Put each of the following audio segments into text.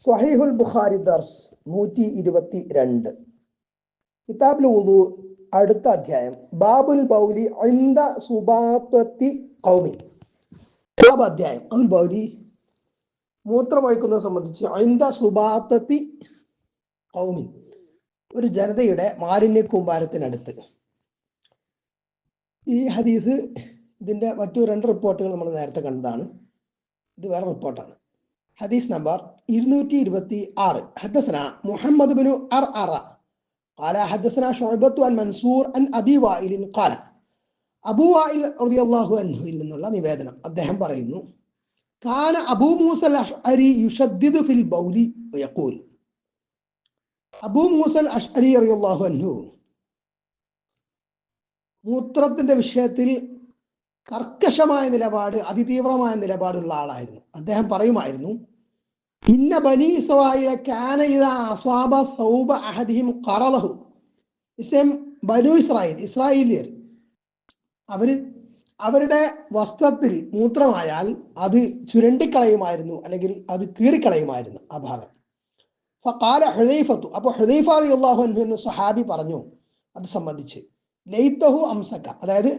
സ്വഹീഹുൽ ബുഖാരി ദർസ് നൂറ്റി ഇരുപത്തി രണ്ട് കിതാബ് ഉദു അടുത്ത അധ്യായം. ബാബുൽ ബൗലി ഐന്ദ സുബാത്വത്തി കൗമി ബാബ് അധ്യായം. അബുൽ ബൗലി മൂത്രമൊഴിക്കുന്നത് സംബന്ധിച്ച് ഐന്ദ സുബാത്വത്തി കൗമി ഒരു ജനതയുടെ മാലിന്യ കൂമ്പാരത്തിനടുത്ത് ഈ ഹദീസ് ഇതിന്റെ മറ്റു രണ്ട് റിപ്പോർട്ടുകൾ നമ്മൾ നേരത്തെ കണ്ടതാണ്. ഇത് വേറെ റിപ്പോർട്ടാണ്. ഹദീസ് നമ്പർ ഇരുന്നൂറ്റി ഇരുപത്തി ആറ് ഹദസന മുഹമ്മദ് ബിനു അർ അറ قال حدثنا شعبة عن منصور عن أبي وائل قال അബൂ വായിൽ റളിയല്ലാഹു അൻഹുവിൽ നിന്നുള്ള നിവേദനം അദ്ദേഹം പറയുന്നു കാന അബൂ മൂസൽ അഷ്അരി യുഷദ്ദിദു ഫിൽ ബൗലി യഖൂൽ അബൂ മൂസൽ അഷ്അരി റളിയല്ലാഹു അൻഹു മൂത്രത്തിന്റെ വിഷയത്തിൽ കർക്കശമായ നിലപാട് അതിതീവ്രമായ നിലപാടുള്ള ആളായിരുന്നു അദ്ദേഹം പറയുമായിരുന്നു ഇന്ന ബനി ഇസ്രായേല കാന ഇദാ അസ്വാബ സൗബ അഹദിഹിം ഖറലഹു. ഇസ്ലാം ബനു ഇസ്രായേൽ ഇസ്രായേലിയർ. അവർ അവരുടെ വസ്ത്രത്തിൽ മൂത്രമായാൽ അത് ചുരണ്ടിക്കളയുമായിരുന്നു അല്ലെങ്കിൽ അത് കീറിക്കളയുമായിരുന്നു ആ ഭാഗം. അപ്പൊ ഹുദൈഫത്തു. അപ്പോൾ ഹുദൈഫ റളിയല്ലാഹു അൻഹു എന്ന സ്വഹാബി പറഞ്ഞു അത് സംബന്ധിച്ച്. ലൈത്തഹു അംസക്ക അതായത്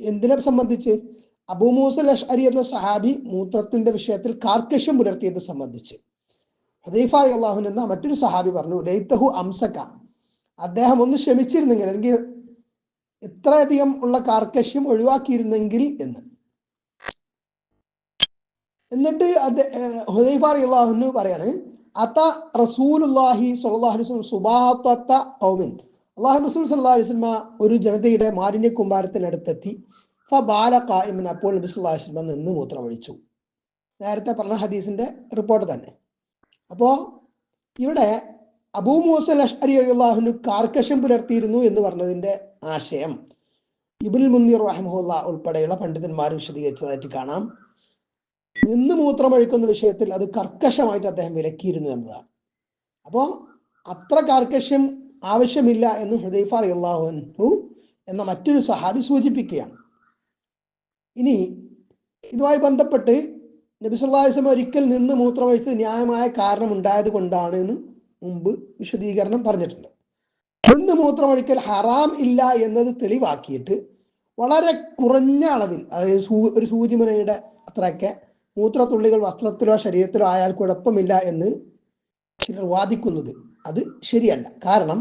എന്തിനെ സംബന്ധിച്ച്? അബൂമൂസൽ അഷ്അരി എന്ന സഹാബി മൂത്രത്തിന്റെ വിഷയത്തിൽ കാർക്കശ്യം പുലർത്തിയത് സംബന്ധിച്ച്. ഹുദൈഫ അള്ളാഹു എന്ന മറ്റൊരു സഹാബി പറഞ്ഞു ലൈത്തഹു അംസക്ക അദ്ദേഹം ഒന്ന് ക്ഷമിച്ചിരുന്നെങ്കിൽ അല്ലെങ്കിൽ ഇത്രയധികം ഉള്ള കാർക്കശ്യം ഒഴിവാക്കിയിരുന്നെങ്കിൽ എന്ന്. എന്നിട്ട് അത് ഹുദൈഫ അള്ളാഹുന് പറയാണ് അത്ത റസൂലുല്ലാഹി വസല്ലം സുബാത്ത ഖൗമിൻ അള്ളാഹു റസൂൽ സല്ലല്ലാഹു അലൈഹി ഒരു ജനതയുടെ മാലിന്യ കുമ്പാരത്തിനടുത്തെത്തി അപ്പോൾ നബി വസല്ലം നിന്ന് മൂത്രമൊഴിച്ചു. നേരത്തെ പറഞ്ഞ ഹദീസിന്റെ റിപ്പോർട്ട് തന്നെ. അപ്പോ ഇവിടെ അബൂ മൂസൽ അഷ്അരി അള്ളാഹുനു കാർക്കശം പുലർത്തിയിരുന്നു എന്ന് പറഞ്ഞതിന്റെ ആശയം ഇബുൽ മുന്നീർ റഹമുല്ല ഉൾപ്പെടെയുള്ള പണ്ഡിതന്മാർ വിശദീകരിച്ചതായിട്ട് കാണാം. നിന്ന് മൂത്രമൊഴിക്കുന്ന വിഷയത്തിൽ അത് കർക്കശമായിട്ട് അദ്ദേഹം വിലക്കിയിരുന്നു എന്നതാണ്. അപ്പോ അത്ര കാർക്കശ്യം ആവശ്യമില്ല എന്ന് ഹുദൈഫ അള്ളാഹു എന്ന മറ്റൊരു സഹാബി സൂചിപ്പിക്കുകയാണ്. ഇനി ഇതുമായി ബന്ധപ്പെട്ട് നബി സല്ലാസ്ലം ഒരിക്കൽ നിന്ന് മൂത്രമൊഴിച്ചത് ന്യായമായ കാരണം ഉണ്ടായത് കൊണ്ടാണ് എന്ന് മുമ്പ് വിശദീകരണം പറഞ്ഞിട്ടുണ്ട്. നിന്ന് മൂത്രമൊഴിക്കൽ ഹറാം ഇല്ല എന്നത് തെളിവാക്കിയിട്ട് വളരെ കുറഞ്ഞ അളവിൽ അതായത് സൂ ഒരു സൂചിമുനയുടെ അത്രയൊക്കെ മൂത്രത്തുള്ളികൾ വസ്ത്രത്തിലോ ശരീരത്തിലോ ആയാൽ കുഴപ്പമില്ല എന്ന് ചിലർ വാദിക്കുന്നത് അത് ശരിയല്ല. കാരണം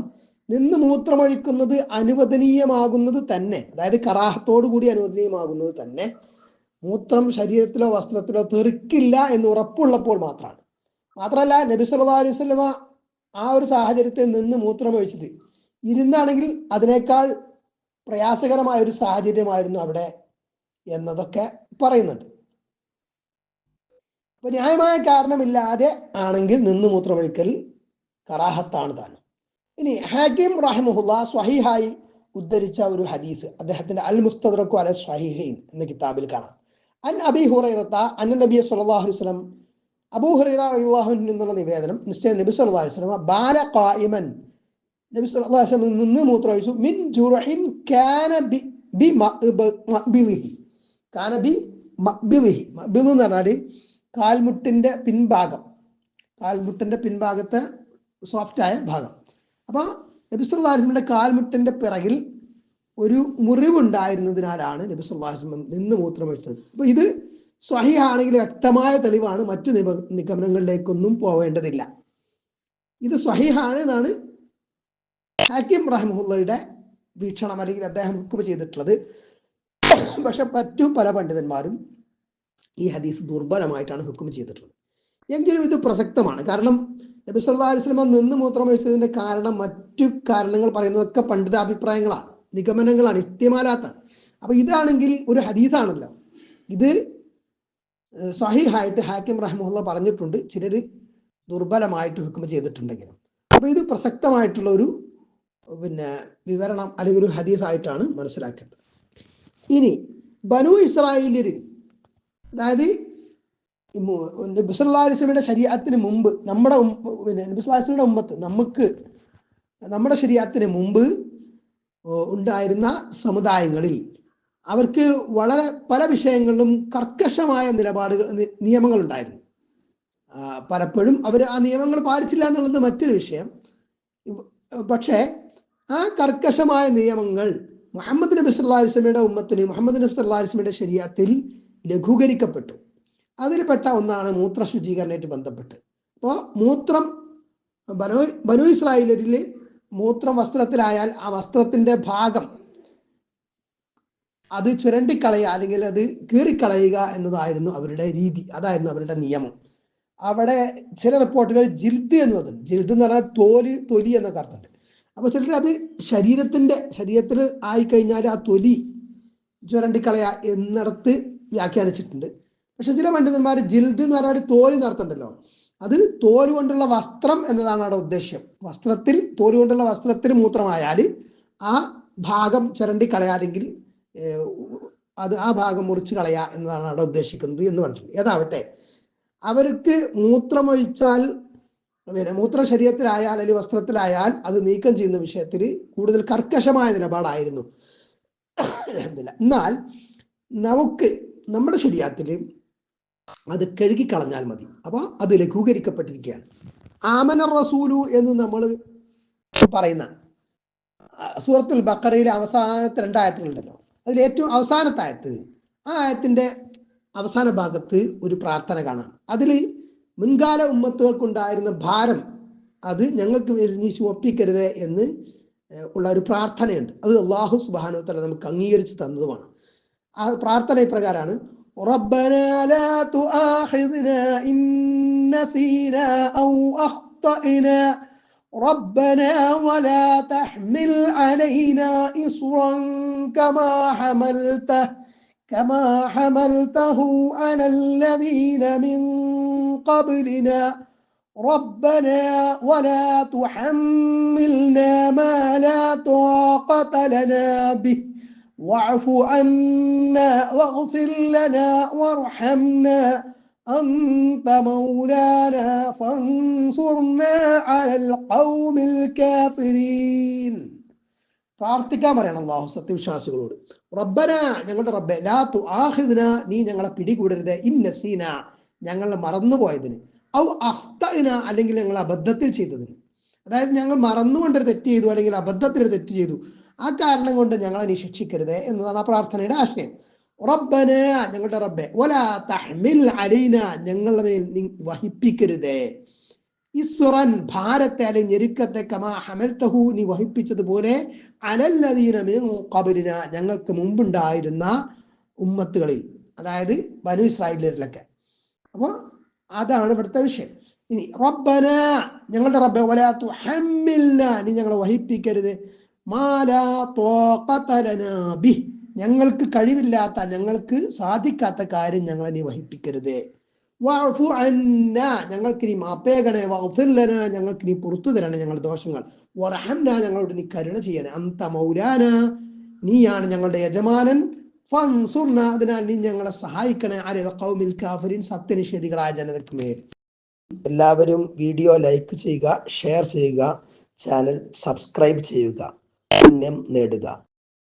നിന്ന് മൂത്രമൊഴിക്കുന്നത് അനുവദനീയമാകുന്നത് തന്നെ. അതായത് കറാഹത്തോടു കൂടി അനുവദനീയമാകുന്നത് തന്നെ. മൂത്രം ശരീരത്തിലോ വസ്ത്രത്തിലോ തെറിക്കില്ല എന്ന് ഉറപ്പുള്ളപ്പോൾ മാത്രമാണ്. മാത്രമല്ല നബി സല്ലാ അലൈഹി സ്വലമ ആ ഒരു സാഹചര്യത്തിൽ നിന്ന് മൂത്രമൊഴിച്ചത് ഇരുന്നാണെങ്കിൽ അതിനേക്കാൾ പ്രയാസകരമായ ഒരു സാഹചര്യമായിരുന്നു അവിടെ എന്നതൊക്കെ പറയുന്നുണ്ട്. അപ്പൊ ന്യായമായ കാരണമില്ലാതെ ആണെങ്കിൽ നിന്ന് മൂത്രമൊഴിക്കൽ കറാഹത്താണ് താനും. ഇനി ഹാക്കിം റഹിമുല്ല സ്വഹിഹായി ഉദ്ധരിച്ച ഒരു ഹദീസ് അദ്ദേഹത്തിന്റെ അൽ മുസ്തദ്റക്കു അല സ്വഹിഹൈൻ എന്ന കിതാബിൽ കാണാം. അൻ അബി ഹുറൈറത്ത അന്ന സല്ലല്ലാഹു അലൈഹി വസല്ലം അബൂ ഹുറൈറ റളിയല്ലാഹു അൻഹു എന്നുള്ള നിവേദനം നിശ്ചയം നബി സല്ലല്ലാഹു അലൈഹി വസല്ലം ബാല ഖായിമൻ നബി സല്ലല്ലാഹു അലൈഹി വസല്ലം നിന്ന് മൂത്രമൊഴിച്ചു. മിൻ ജുറഹിൻ കാന ബി മഖ്ബിലിഹി കാന ബി മഖ്ബിലിഹി മഖ്ബിൽ എന്ന് പറഞ്ഞാൽ കാൽമുട്ടിന്റെ പിൻഭാഗം. കാൽമുട്ടിന്റെ പിൻഭാഗത്തെ സോഫ്റ്റ് ആയ ഭാഗം. അപ്പൊ നബി സുല്ലാസ്ലമിന്റെ കാൽമുട്ടിന്റെ പിറകിൽ ഒരു മുറിവുണ്ടായിരുന്നതിനാലാണ് നബി സുല്ലാസ്ലം നിന്ന് മൂത്രമൊഴിച്ചത്. അപ്പൊ ഇത് സ്വഹിയാണെങ്കിൽ വ്യക്തമായ തെളിവാണ് മറ്റു നിബ നിഗമനങ്ങളിലേക്കൊന്നും പോവേണ്ടതില്ല. ഇത് സ്വഹിഹാണ് എന്നാണ് ഹാക്കിം റഹ്മുള്ളയുടെ വീക്ഷണം അല്ലെങ്കിൽ അദ്ദേഹം ഹുക്കും ചെയ്തിട്ടുള്ളത്. പക്ഷെ മറ്റു പല പണ്ഡിതന്മാരും ഈ ഹദീസ് ദുർബലമായിട്ടാണ് ഹുക്കും ചെയ്തിട്ടുള്ളത്. എങ്കിലും ഇത് പ്രസക്തമാണ്. കാരണം നബി സല്ലാ അലിസ്ലമ നിന്ന് മൂത്രമൊഴിച്ചതിന്റെ കാരണം മറ്റു കാരണങ്ങൾ പറയുന്നതൊക്കെ പണ്ഡിതാഭിപ്രായങ്ങളാണ് നിഗമനങ്ങളാണ് ഇത്യമാലാത്താണ് അപ്പൊ ഇതാണെങ്കിൽ ഒരു ഹദീസാണല്ലോ. ഇത് സഹിഹായിട്ട് ഹാക്കിം റഹ്മുല്ല പറഞ്ഞിട്ടുണ്ട്. ചിലർ ദുർബലമായിട്ട് ഹുക്കും ചെയ്തിട്ടുണ്ടെങ്കിലും. അപ്പൊ ഇത് പ്രസക്തമായിട്ടുള്ള ഒരു പിന്നെ വിവരണം അല്ലെങ്കിൽ ഒരു ഹദീസായിട്ടാണ് മനസ്സിലാക്കേണ്ടത്. ഇനി ബനു ഇസ്രായേലിൽ അതായത് നബിസ്വല്ലാസ്ലമിയുടെ ശരീരത്തിന് മുമ്പ് നമ്മുടെ പിന്നെ നബിസ്വല്ലാസ്ലമിയുടെ മുമ്പത്ത് നമുക്ക് നമ്മുടെ ശരീരത്തിന് മുമ്പ് ഉണ്ടായിരുന്ന സമുദായങ്ങളിൽ അവർക്ക് വളരെ പല വിഷയങ്ങളിലും കർക്കശമായ നിലപാടുകൾ നിയമങ്ങൾ ഉണ്ടായിരുന്നു. പലപ്പോഴും അവർ ആ നിയമങ്ങൾ പാലിച്ചില്ല എന്നുള്ളത് മറ്റൊരു വിഷയം. പക്ഷേ ആ കർക്കശമായ നിയമങ്ങൾ മുഹമ്മദ് നബി സല്ലാ അലൈഹി വസല്ലമയുടെ ഉമ്മത്തിന് മുഹമ്മദ് നബി സല്ലാ അലൈഹി വസല്ലമയുടെ ശരീരത്തിൽ ലഘൂകരിക്കപ്പെട്ടു. അതിൽപ്പെട്ട ഒന്നാണ് മൂത്ര ശുചീകരണമായിട്ട് ബന്ധപ്പെട്ട്. അപ്പോൾ മൂത്രം ബനോ ബനു ഇസ്രായേലിൽ മൂത്രം വസ്ത്രത്തിലായാൽ ആ വസ്ത്രത്തിന്റെ ഭാഗം അത് ചുരണ്ടിക്കളയുക അല്ലെങ്കിൽ അത് കീറിക്കളയുക എന്നതായിരുന്നു അവരുടെ രീതി അതായിരുന്നു അവരുടെ നിയമം. അവിടെ ചില റിപ്പോർട്ടുകൾ ജിൽദ് എന്ന് പറഞ്ഞു ജിൽദ് എന്ന് പറഞ്ഞാൽ തോൽ തൊലി എന്നൊക്കെ അർത്ഥമുണ്ട്. അപ്പൊ ചിലർ അത് ശരീരത്തിന്റെ ശരീരത്തിൽ ആയിക്കഴിഞ്ഞാൽ ആ തൊലി ചുരണ്ടിക്കളയ എന്നിടത്ത് വ്യാഖ്യാനിച്ചിട്ടുണ്ട്. പക്ഷെ ചില പണ്ഡിതന്മാർ ജിൽദ് എന്ന് പറഞ്ഞാൽ തോൽ നടത്തണ്ടല്ലോ അത് തോൽ കൊണ്ടുള്ള വസ്ത്രം എന്നതാണ് അവിടെ ഉദ്ദേശ്യം. വസ്ത്രത്തിൽ തോൽ കൊണ്ടുള്ള വസ്ത്രത്തിൽ മൂത്രമായാൽ ആ ഭാഗം ചുരണ്ടി കളയാതെങ്കിൽ അത് ആ ഭാഗം മുറിച്ച് കളയുക എന്നതാണ് അവിടെ ഉദ്ദേശിക്കുന്നത് എന്ന് പറഞ്ഞിട്ടുണ്ട്. ഏതാവട്ടെ അവർക്ക് മൂത്രമൊഴിച്ചാൽ പിന്നെ മൂത്ര ശരീരത്തിലായാൽ അല്ലെങ്കിൽ വസ്ത്രത്തിലായാൽ അത് നീക്കം ചെയ്യുന്ന വിഷയത്തിൽ കൂടുതൽ കർക്കശമായ നിലപാടായിരുന്നു. എന്നാൽ നമുക്ക് നമ്മുടെ ശരീരത്തിൽ അത് കഴുകിക്കളഞ്ഞാൽ മതി. അപ്പോൾ അത് ലഘൂകരിക്കപ്പെട്ടിരിക്കുകയാണ്. ആമന റസൂലു എന്ന് നമ്മൾ പറയുന്ന സൂറത്തുൽ ബക്കറയിലെ അവസാനത്തെ രണ്ടായത്തുകളുണ്ടല്ലോ അതിൽ ഏറ്റവും അവസാനത്തെ ആയത്ത് ആ ആയത്തിന്റെ അവസാന ഭാഗത്ത് ഒരു പ്രാർത്ഥന കാണാം. അതിൽ മുൻകാല ഉമ്മത്തുകൾക്കുണ്ടായിരുന്ന ഭാരം അത് ഞങ്ങൾക്ക് നീ ചുവപ്പിക്കരുത് എന്ന് ഉള്ള ഒരു പ്രാർത്ഥനയുണ്ട്. അത് അള്ളാഹു സുബാനു തല നമുക്ക് അംഗീകരിച്ച് തന്നതുമാണ്. ആ പ്രാർത്ഥന ഇപ്രകാരമാണ് ربنا لا تؤاخذنا إن نسينا أو أخطأنا. ربنا ولا تحمل علينا إصرا كما حملته كما حملته على الذين من قبلنا. ربنا ولا تحملنا ما لا طاقة لنا به. واعف عنا واغفر لنا وارحمنا أنت مولانا فانصرنا على القوم الكافرين പ്രാർത്ഥിക്കാൻ പറയണം അള്ളാഹു സത്യവിശ്വാസികളോട് റബ്ബന ഞങ്ങളുടെ റബ്ബെ ലാ തു ആഹിദിന നീ ഞങ്ങളെ പിടികൂടരുത് ഇന്നസീന ഞങ്ങൾ മറന്നുപോയതിന് ഔ അഹ്തന അല്ലെങ്കിൽ ഞങ്ങൾ അബദ്ധത്തിൽ ചെയ്തതിന് അതായത് ഞങ്ങൾ മറന്നുകൊണ്ടൊരു തെറ്റ് ചെയ്തു അല്ലെങ്കിൽ അബദ്ധത്തിൽ ഒരു തെറ്റ് ചെയ്തു ആ കാരണം കൊണ്ട് ഞങ്ങളെ നീ ശിക്ഷിക്കരുത് എന്നതാണ് ആ പ്രാർത്ഥനയുടെ ആശയം. റബ്ബന ഞങ്ങളുടെ റബ്ബെ ഒല തഹ്മിൽ അലീന ഞങ്ങളുടെ മേൽ നീ വഹിപ്പിക്കരുതേ. ഇസ്റൻ ഭാരത്തെ അല്ലെ ഞെരുക്കത്തെ കമാ ഹമൽത്തഹു നീ വഹിപ്പിച്ചതുപോലെ അലല്ലദീന മിൻ ഖബലിന ഞങ്ങൾക്ക് മുമ്പുണ്ടായിരുന്ന ഉമ്മത്തുകളിൽ അതായത് ബനു ഇസ്രായേലിലൊക്കെ. അപ്പോൾ അതാണ് ഇവിടുത്തെ വിഷയം. ഇനി റബ്ബന ഞങ്ങളുടെ റബ്ബെ വലാ തുഹമ്മിൽന നീ ഞങ്ങളെ വഹിപ്പിക്കരുത്. മാലാ ത്വാഖത ലനാ ബിഹ്. ഞങ്ങൾക്ക് കഴിവില്ലാത്ത ഞങ്ങൾക്ക് സാധിക്കാത്ത കാര്യം ഞങ്ങളെ നീ വഹിപ്പിക്കരുത്. ഞങ്ങൾക്ക് നീ മാപ്പേകണേ വഫിർലന ലനാ. ഞങ്ങൾക്ക് നീ പുറത്തു തരണേ ഞങ്ങളുടെ ദോഷങ്ങൾ. വറഹംന. ഞങ്ങളോട് നീ കരുണ ചെയ്യണേ. അന്ത മൗലാന. നീയാണ് ഞങ്ങളുടെ യജമാനൻ. ഫൻസുർന. അതിനാൽ നീ ഞങ്ങളെ സഹായിക്കണേ. അലൽ കൗമിൽ കാഫിരിൻ. സത്യനിഷേധികളായ ജനതയ്ക്ക് മേൽ. എല്ലാവരും വീഡിയോ ലൈക്ക് ചെയ്യുക ഷെയർ ചെയ്യുക ചാനൽ സബ്സ്ക്രൈബ് ചെയ്യുക. പുണ്യം നേടുക.